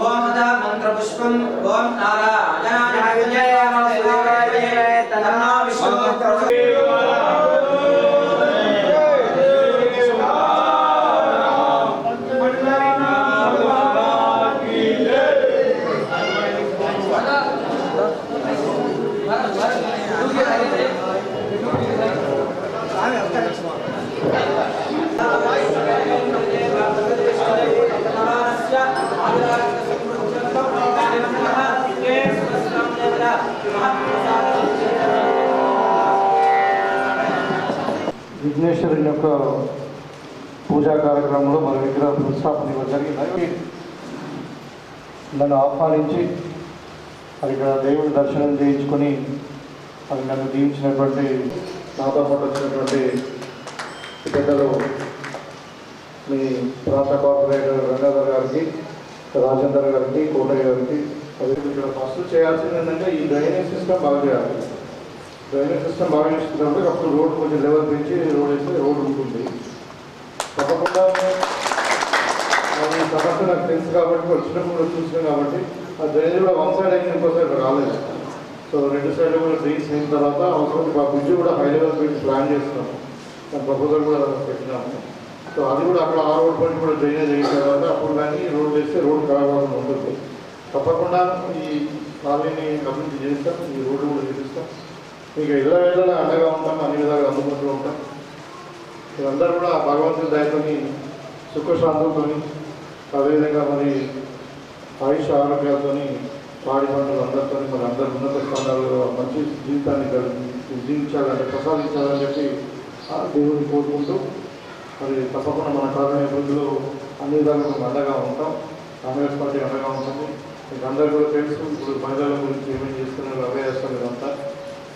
ఓం తదా మంత్రపుష్పం ఓం నారాయణాయ విఘ్నేశ్వరుని యొక్క పూజా కార్యక్రమంలో మన విగ్రహ ప్రతిష్టాపన ఇవ్వడం జరిగింది నన్ను ఆహ్వానించి అది ఇక్కడ దేవుడి దర్శనం చేయించుకొని అది నన్ను దీవించినటువంటి నాతో పాటు వచ్చినటువంటి పెద్దలు మీ ప్రాంత కార్పొరేటర్ రంగాధర్ గారికి రాజేందర్ గారికి కోటయ్య గారికి అది ఇక్కడ ఫస్ట్ చేయాల్సింది ఏంటంటే ఈ డ్రైనేజ్ సిస్టమ్ బాగా చేయాలి. డ్రైనేజ్ సిస్టమ్ బాగా చేసుకున్నప్పుడు అప్పుడు రోడ్ కొంచెం లెవెల్ పెంచి రోడ్ వేస్తే రోడ్ ఉంటుంది. తప్పకుండా సమస్య నాకు తెలుసు కాబట్టి వచ్చినప్పుడు కూడా చూసాను కాబట్టి ఆ డ్రైనేజ్ కూడా వన్ సైడ్ అయిన ఇంకో సైడ్ రాలేదు. సో రెండు సైడ్ కూడా డ్రైన్స్ అయిన తర్వాత అవసరం మా బ్రిడ్జ్ కూడా హై లెవెల్ పెట్టి ప్లాన్ చేస్తున్నాము దాని ప్రపోజల్ కూడా పెట్టినాము. సో అది కూడా అక్కడ ఆ రోడ్ పని కూడా డ్రైనేజ్ అయిన తర్వాత అప్పుడు కానీ రోడ్ వేస్తే రోడ్ కావాలని ఉంటుంది. తప్పకుండా ఈ కాలనీని అభివృద్ధి చేస్తాం. ఈ రోడ్డు కూడా చేపిస్తాం. మీకు ఇళ్ళ వేళలో అండగా ఉంటాం అన్ని విధాలుగా అందుకుంటూ ఉంటాం. మీరందరూ కూడా భగవంతుడి దయతోని సుఖశాంతులతో అదేవిధంగా మరి ఆయుష ఆరోగ్యాలతోని పాడి పంటలు అందరితో మరి అందరు ఉన్నత స్థానాల్లో మంచి జీవితాన్ని జీవించాలంటే జీవించాలని ప్రసాదించాలని చెప్పి దేవుడిని కోరుకుంటూ మరి తప్పకుండా మన కాలనీ అభివృద్ధిలో అన్ని విధాలుగా అండగా ఉంటాం. కాంగ్రెస్ పార్టీ అండగా ఉంటుంది మీకు అందరూ కూడా తెలుసు ఇప్పుడు మహిళల గురించి ఏమేమి చేస్తున్నారు అవే చేస్తారు ఇదంతా.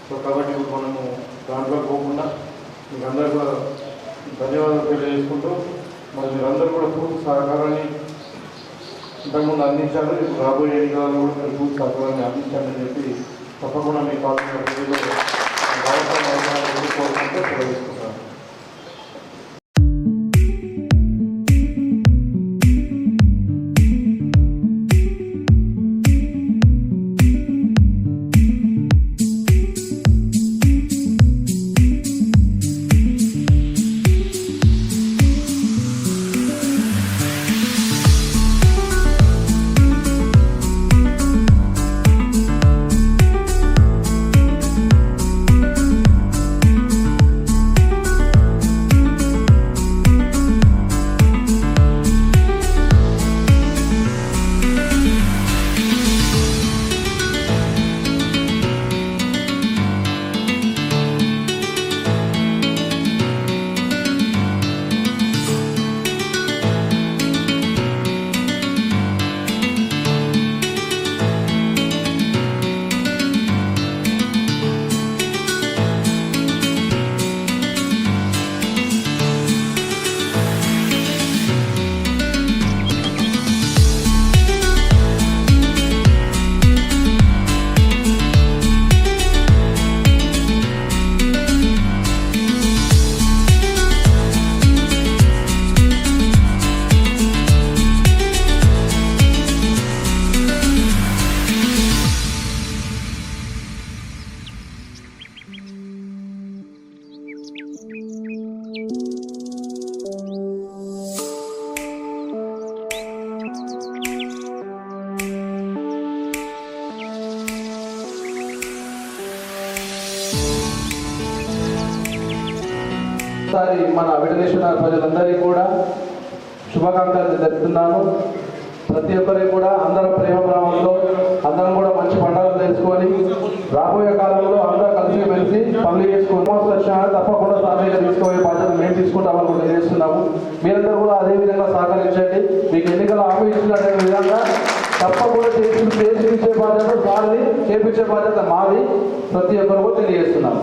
సో కాబట్టి మనము దాంట్లో పోకుండా మీకు అందరూ కూడా ధన్యవాదాలు తెలియజేసుకుంటూ మరి మీరందరూ కూడా పూర్తి సహకారాన్ని ఇంతకుముందు అందించారు. ఇప్పుడు రాబోయే ఎన్నికలలో కూడా మీరు పూర్తి సహకారాన్ని అందించాలని చెప్పి తప్పకుండా మీ పాల్గొనే ప్రజలు కోరుకుంటూ తెలియజేసుకుంటాను ఒకసారి మన విడనేశ్వర ప్రజలందరికీ కూడా శుభాకాంక్షలు తెలుపుతున్నాను. ప్రతి ఒక్కరికి కూడా అందరం ప్రేమ భావంతో అందరం కూడా మంచి పండుగలు తెలుసుకొని రాబోయే కాలంలో అందరూ కలిసి మెలిసి పనులు చేసుకుని వచ్చినా తప్పకుండా సామీగా తీసుకుపోయే బాధ్యత మేము తీసుకుంటామని కూడా తెలియజేస్తున్నాము. మీరందరూ కూడా అదే విధంగా సహకరించండి. మీకు ఎన్నికల హామీ ఇచ్చినటువంటి విధంగా తప్పకుండా చేసి చేయించే బాధ్యత సార్ది చేపించే బాధ్యత మాది. ప్రతి ఒక్కరు కూడా తెలియజేస్తున్నాము.